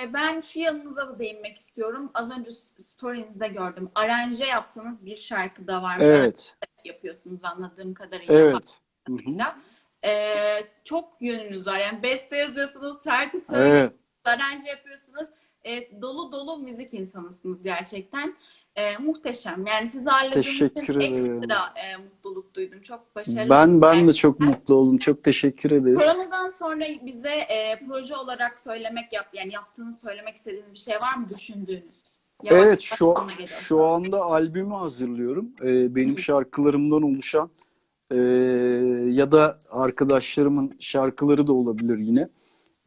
Ee, Ben şu yanınıza da değinmek istiyorum. Az önce story'inizde gördüm. Aranje yaptığınız bir şarkı da var. Evet. Yapıyorsunuz anladığım kadarıyla. Evet. Kadarıyla. Ee, çok yönünüz var. Yani beste yazıyorsunuz, şarkı söylüyorsunuz, Evet. aranje yapıyorsunuz. Ee, dolu dolu müzik insanısınız gerçekten. Ee, muhteşem. Yani sizi ağırladığım için ekstra e, mutluluk duydum. Çok başarılı. Ben ben de çok mutlu oldum. Çok teşekkür ederim. Koronadan sonra bize e, proje olarak söylemek yap yani yaptığınız söylemek istediğiniz bir şey var mı düşündüğünüz? Yavaş Evet şu geliyoruz. şu anda albümü hazırlıyorum. Ee, benim şarkılarımdan oluşan ee, ya da arkadaşlarımın şarkıları da olabilir yine.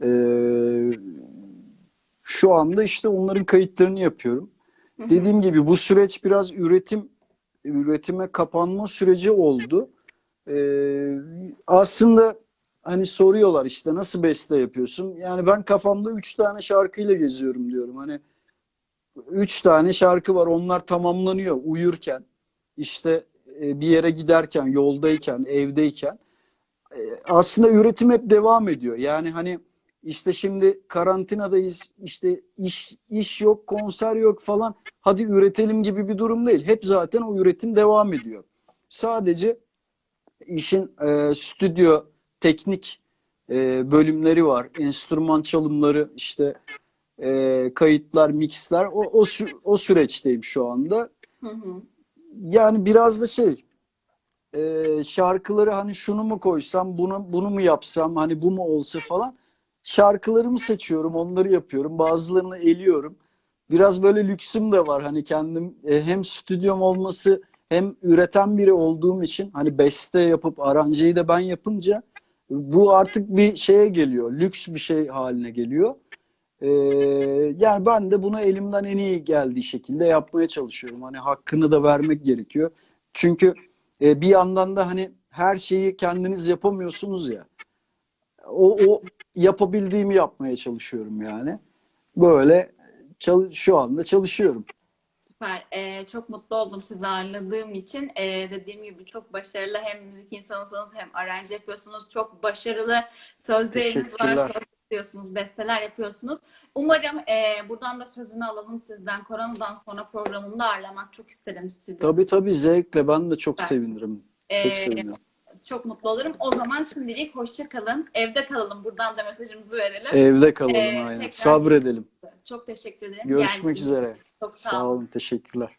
Ee, şu anda işte onların kayıtlarını yapıyorum. Hı hı. Dediğim gibi bu süreç biraz üretim üretime kapanma süreci oldu. Ee, aslında hani soruyorlar işte nasıl beste yapıyorsun? Yani ben kafamda üç tane şarkıyla geziyorum diyorum. Hani üç tane şarkı var. Onlar tamamlanıyor uyurken, işte e, bir yere giderken, yoldayken, evdeyken. E, Aslında üretim hep devam ediyor. Yani hani işte şimdi karantinadayız, işte iş iş yok, konser yok falan. Hadi üretelim gibi bir durum değil. Hep zaten o üretim devam ediyor. Sadece işin e, stüdyo teknik e, bölümleri var. Enstrüman çalımları, işte e, kayıtlar, mixler. O, o, sü- o süreçteyim şu anda. Hı hı. Yani biraz da şey e, şarkıları hani şunu mu koysam, bunu bunu mu yapsam, hani bu mu olsa falan. Şarkılarımı seçiyorum, onları yapıyorum. Bazılarını eliyorum. Biraz böyle lüksüm de var. Hani kendim e, hem stüdyom olması hem üreten biri olduğum için hani beste yapıp aranjeyi de ben yapınca bu artık bir şeye geliyor. Lüks bir şey haline geliyor. Ee, yani ben de bunu elimden en iyi geldiği şekilde yapmaya çalışıyorum. Hani hakkını da vermek gerekiyor. Çünkü e, bir yandan da hani her şeyi kendiniz yapamıyorsunuz ya. O, o yapabildiğimi yapmaya çalışıyorum yani. Böyle şu anda çalışıyorum. Süper. Ee, çok mutlu oldum sizi ağırladığım için. Ee, dediğim gibi çok başarılı hem müzik insanısınız hem aranje yapıyorsunuz. Çok başarılı sözleriniz var. Söz yapıyorsunuz, besteler yapıyorsunuz. Umarım e, buradan da sözünü alalım sizden. Koronadan sonra programımda ağırlamak çok isterim stüdyoda. Tabii tabii zevkle ben de çok Ben- sevinirim. Ee, Çok sevinirim. Çok mutlu olurum. O zaman şimdilik hoşça kalın. Evde kalalım. Buradan da mesajımızı verelim. Evde kalalım Ee, aynen. tekrar- Sabredelim. Çok teşekkür ederim. Görüşmek Geldiğiniz üzere. Çok sağ Sağ olun. Teşekkürler.